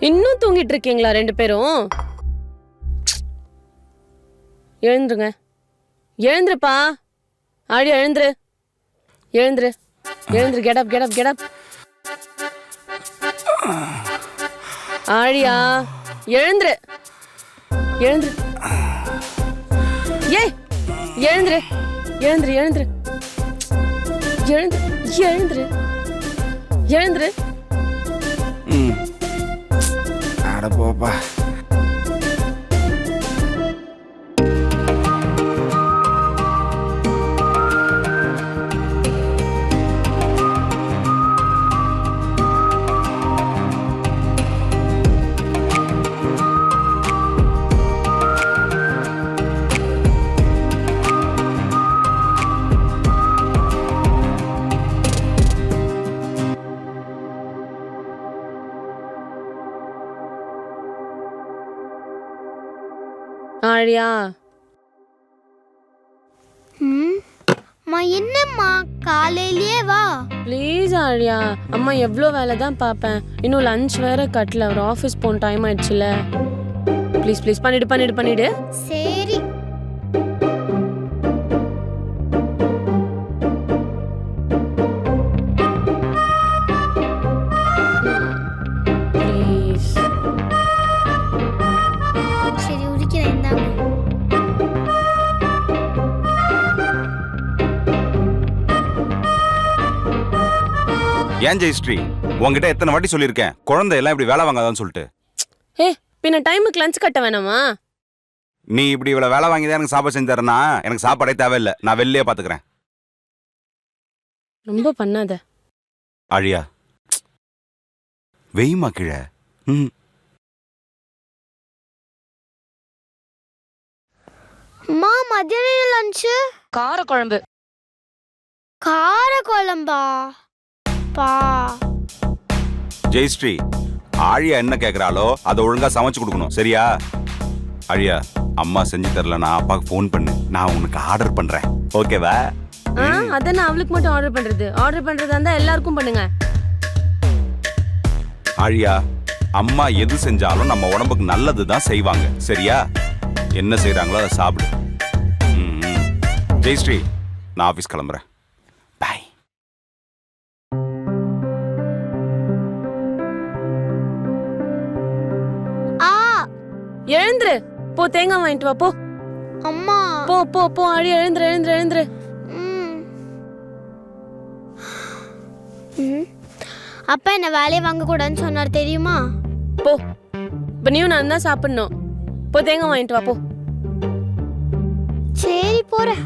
இன்னும் தூங்கிட்டு இருக்கீங்களா ரெண்டு பேரும்? எழுந்துருங்க. எழுந்துருப்பா. ஆடி எழுந்துரு. எழுந்துரு. எழுந்துரு. கெடப் கெடப் கெடப் ஆழியா எழுந்துரு. எழுந்துரு. ஏய் எழுந்துரு. எழுந்துரு எழுந்துரு. எழுந்துரு எழுந்துரு. எழுந்துரு. ம் அட போப்பா ஆழியா. அம்மா என்னம்மா? காலையிலேயே வா. ப்ளீஸ் ஆழியா. அம்மா எவ்வளோ வேலை தான் பார்ப்பேன் இன்னும் லஞ்ச் வேற கட்டல. ஒரு ஆஃபீஸ் போன டைம் ஆயிடுச்சுல. ப்ளீஸ் ப்ளீஸ் பண்ணிடு பண்ணிடு பண்ணிடு. சரி. ப்ளீஸ் ஏன் ஜெயஸ்ரீ? உன்கிட்ட எத்தனை வாட்டி சொல்லியிருக்கேன். குழந்தை எல்லாம் இப்படி வேலை வாங்காதான்னு சொல்லிட்டு. ஏ பின்ன டைமுக்கு லஞ்ச் கட்ட வேணாமா? நீ இப்படி இவ்வளவு வேலை வாங்கி தான் எனக்கு சாப்பாடு செஞ்சு தரேன்னா எனக்கு சாப்பாடே தேவையில்லை. நான் வெளியே பாத்துக்கிறேன். ரொம்ப பண்ணாத. அழியா. வெய்மா கீழே? ம். அம்மா மத்தியானம் லஞ்சு கார குழம்பு கார குழம்பா பா ஜெயஸ்ரீ ஆழியா என்ன கேக்குறாளோ அதை ஒழுங்கா சமைச்சு கொடுக்கணும். சரியா? அழியா அம்மா செஞ்சு தரலனா அப்பாவுக்கு ஃபோன் பண்ணு. நான் உனக்கு ஆர்டர் பண்றேன். ஓகேவா ஆ அதான் நான் அவளுக்கு மட்டும் ஆர்டர் பண்றது. ஆர்டர் பண்றதா இருந்தா எல்லாருக்கும் பண்ணுங்க. ஆழியா அம்மா எது செஞ்சாலும் நம்ம உடம்புக்கு நல்லது தான் செய்வாங்க. சரியா? என்ன செய்றாங்களோ அதை சாப்பிடு. ம், ம். ஜெயஸ்ரீ நான் ஆஃபீஸ் கிளம்புறேன். எழுந்துரு. போ தேங்காய் வாங்கிட்டு வா போ. அம்மா. போ போ போ ஆழி எழுந்துரு எழுந்துரு எழுந்துரு. அப்பா என்ன வேலையை வாங்க கூடாதுன்னு சொன்னார் தெரியுமா? போ. இப்ப நீயும் நான் தான் சாப்பிடணும். போ தேங்காய் வாங்கிட்டு வா போ. சரி போறேன்.